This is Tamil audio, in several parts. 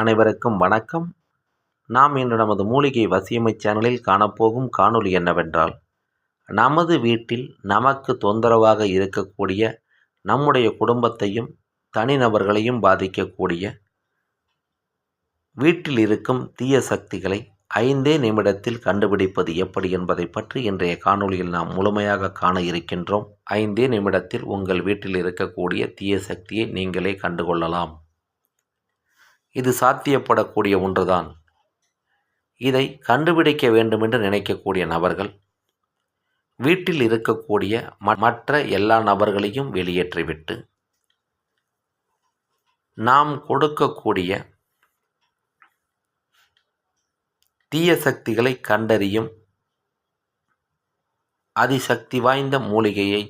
அனைவருக்கும் வணக்கம். நாம் இன்று நமது மூலிகை வசியமை சேனலில் காணப்போகும் காணொளி என்னவென்றால் நமது வீட்டில் நமக்கு தொந்தரவாக இருக்கக்கூடிய நம்முடைய குடும்பத்தையும் தனிநபர்களையும் பாதிக்கக்கூடிய வீட்டில் இருக்கும் தீய சக்திகளை ஐந்தே நிமிடத்தில் கண்டுபிடிப்பது எப்படி என்பதை பற்றி இன்றைய காணொளியில் நாம் முழுமையாக காண இருக்கின்றோம். ஐந்தே நிமிடத்தில் உங்கள் வீட்டில் இருக்கக்கூடிய தீய சக்தியை நீங்களே கண்டுகொள்ளலாம். இது சாத்தியப்படக்கூடிய ஒன்றுதான். இதை கண்டுபிடிக்க வேண்டுமென்று நினைக்கக்கூடிய நபர்கள் வீட்டில் இருக்கக்கூடிய மற்ற எல்லா நபர்களையும் வெளியேற்றிவிட்டு நாம் கொடுக்கக்கூடிய தீய சக்திகளை கண்டறியும் அதிசக்தி வாய்ந்த மூலிகையை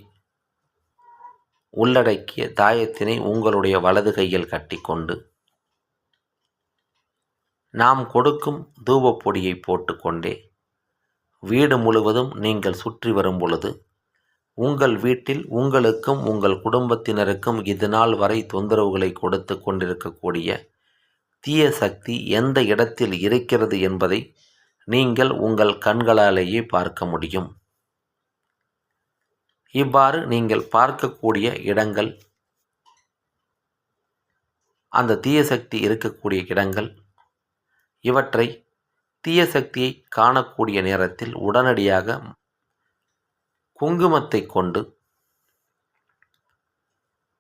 உள்ளடக்கிய தாயத்தினை உங்களுடைய வலது கையில் கட்டிக்கொண்டு நாம் கொடுக்கும் தூபப்பொடியை போட்டுக்கொண்டே வீடு முழுவதும் நீங்கள் சுற்றி வரும் பொழுது உங்கள் வீட்டில் உங்களுக்கும் உங்கள் குடும்பத்தினருக்கும் இது நாள் வரை தொந்தரவுகளை கொடுத்து கொண்டிருக்கக்கூடிய தீய சக்தி எந்த இடத்தில் இருக்கிறது என்பதை நீங்கள் உங்கள் கண்களாலேயே பார்க்க முடியும். இவ்வாறு நீங்கள் பார்க்கக்கூடிய இடங்கள் அந்த தீய சக்தி இருக்கக்கூடிய இடங்கள் இவற்றை தீய சக்தியை காணக்கூடிய நேரத்தில் உடனடியாக குங்குமத்தை கொண்டு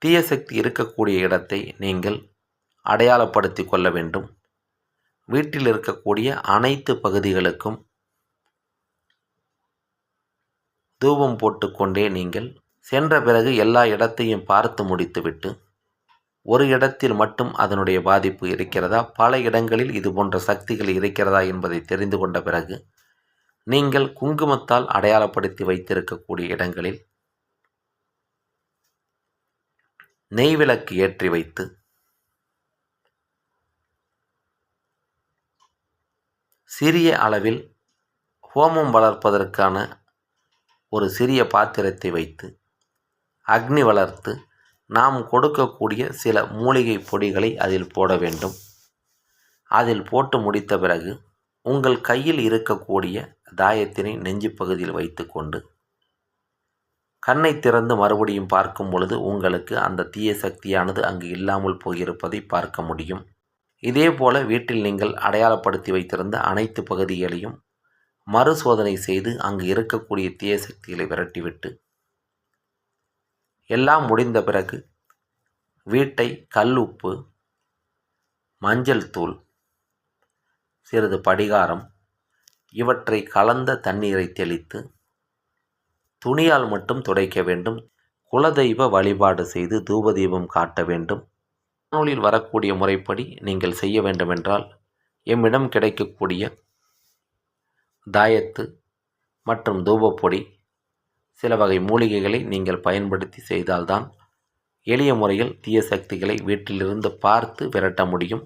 தீய சக்தி இருக்கக்கூடிய இடத்தை நீங்கள் அடையாளப்படுத்தி கொள்ள வேண்டும். வீட்டில் இருக்கக்கூடிய அனைத்து பகுதிகளுக்கும் தூபம் போட்டுக்கொண்டே நீங்கள் சென்ற பிறகு எல்லா இடத்தையும் பார்த்து முடித்துவிட்டு ஒரு இடத்தில் மட்டும் அதனுடைய பாதிப்பு இருக்கிறதா? பல இடங்களில் இது போன்ற சக்திகள் இருக்கிறதா என்பதை தெரிந்து கொண்ட பிறகு நீங்கள் குங்குமத்தால் அடையாளப்படுத்தி வைத்திருக்கக்கூடிய இடங்களில் நெய்விளக்கு ஏற்றி வைத்து சிறிய அளவில் ஹோமம் வளர்ப்பதற்கான ஒரு சிறிய பாத்திரத்தை வைத்து அக்னி வளர்த்து நாம் கொடுக்கக்கூடிய சில மூலிகை பொடிகளை அதில் போட வேண்டும். அதில் போட்டு முடித்த பிறகு உங்கள் கையில் இருக்கக்கூடிய தாயத்தினை நெஞ்சு பகுதியில் வைத்துக்கொண்டு கண்ணை திறந்து மறுபடியும் பார்க்கும் பொழுது உங்களுக்கு அந்த தீய சக்தியானது அங்கு இல்லாமல் போயிருப்பதை பார்க்க முடியும். இதே போல வீட்டில் நீங்கள் அடையாளப்படுத்தி வைத்திருந்த அனைத்து பகுதிகளையும் மறுசோதனை செய்து அங்கு இருக்கக்கூடிய தீய சக்திகளை விரட்டிவிட்டு எல்லாம் முடிந்த பிறகு வீட்டை கல் உப்பு மஞ்சள் தூள் சிறிது படிகாரம் இவற்றை கலந்த தண்ணீரை தெளித்து துணியால் மட்டும் துடைக்க வேண்டும். குலதெய்வ வழிபாடு செய்து தூபதீபம் காட்ட வேண்டும். நூலில் வரக்கூடிய முறைப்படி நீங்கள் செய்ய வேண்டுமென்றால் எம்மிடம் கிடைக்கக்கூடிய தாயத்து மற்றும் தூபப்பொடி சில வகை மூலிகைகளை நீங்கள் பயன்படுத்தி செய்தால்தான் எளிய முறையில் தீய சக்திகளை வீட்டிலிருந்து பார்த்து விரட்ட முடியும்.